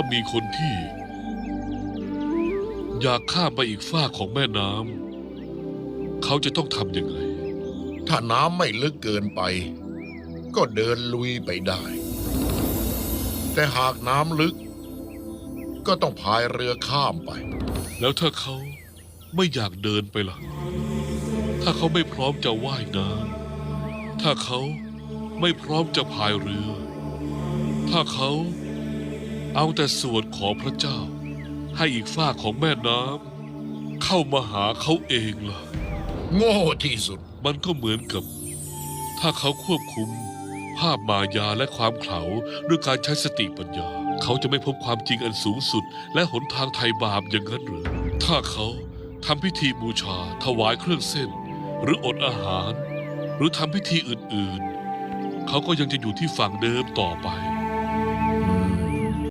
ถ้ามีคนที่ อยากข้ามไปอีกฝากของแม่น้ำเขาจะต้องทำยังไง ถ้าน้ำไม่ลึกเกินไป ก็เดินลุยไปได้ แต่หากน้ำลึก ก็ต้องพายเรือข้ามไป แล้วถ้าเขาไม่อยากเดินไปล่ะ ถ้าเขาไม่พร้อมจะว่ายน้ำถ้าเขาไม่พร้อมจะพายเรือ ถ้าเขา เอาแต่สวดขอพระเจ้า ให้อีกฝ้ากของแม่น้ำเข้ามาหาเขาเองล่ะ โง่ที่สุด มันก็เหมือนกับ ถ้าเขาควบคุม ภาพมายาและความเขลาด้วยการใช้สติปัญญา เขาจะไม่พบความจริงอันสูงสุด และหนทางไถ่บาปอย่างนั้นหรือ ถ้าเขาทำพิธีบูชา ถวายเครื่องเส้น หรืออดอาหาร หรือทำพิธีอื่นๆ เขาก็ยังจะอยู่ที่ฝั่งเดิมต่อไป